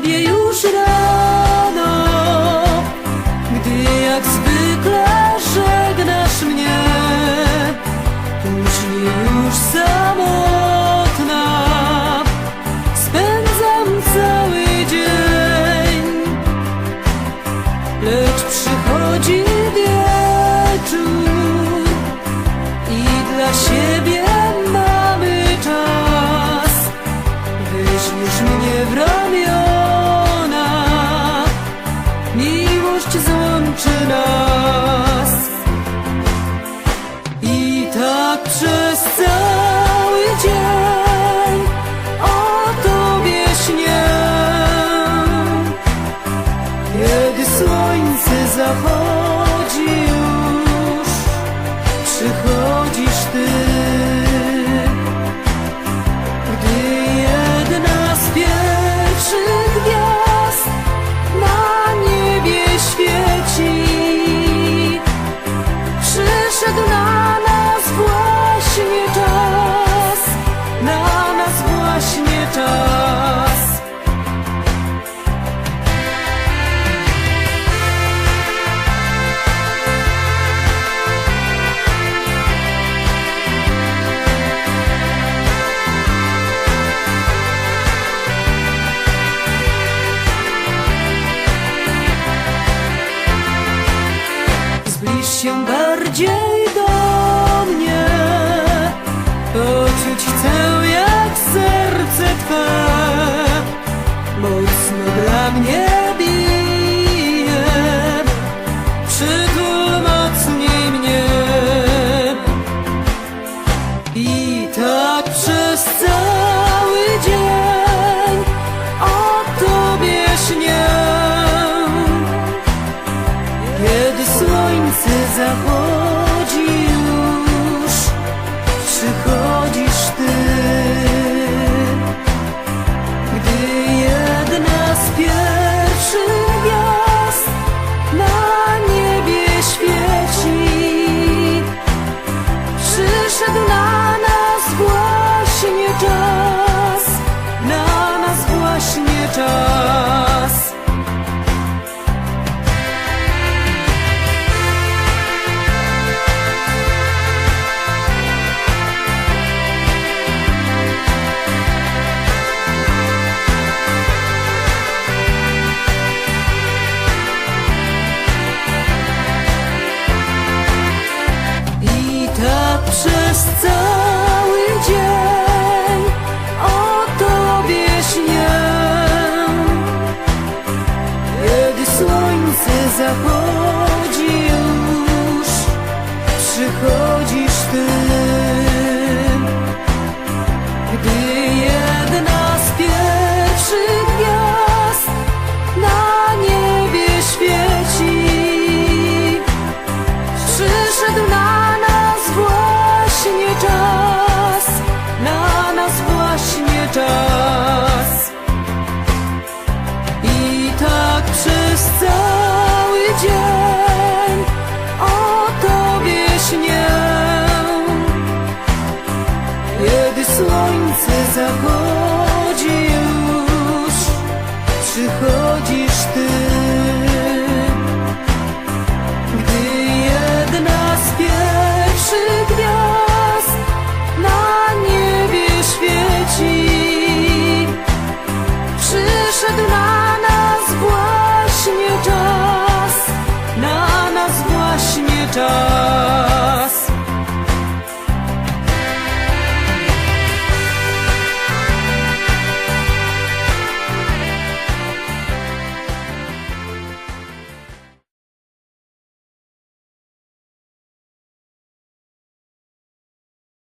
ciebie już rano Gdy jak zwykle żegnasz mnie Później już samotna. Spędzam cały dzień Lecz przychodzi wieczór I dla siebie miłość złączy nas. I tak przez cały się bardziej do mnie. Poczuć chcę jak serce twe. Mocno dla mnie bije. Przy cały dzień o Tobie śnię. Kiedy słońce zachodzi już, przychodzi. physical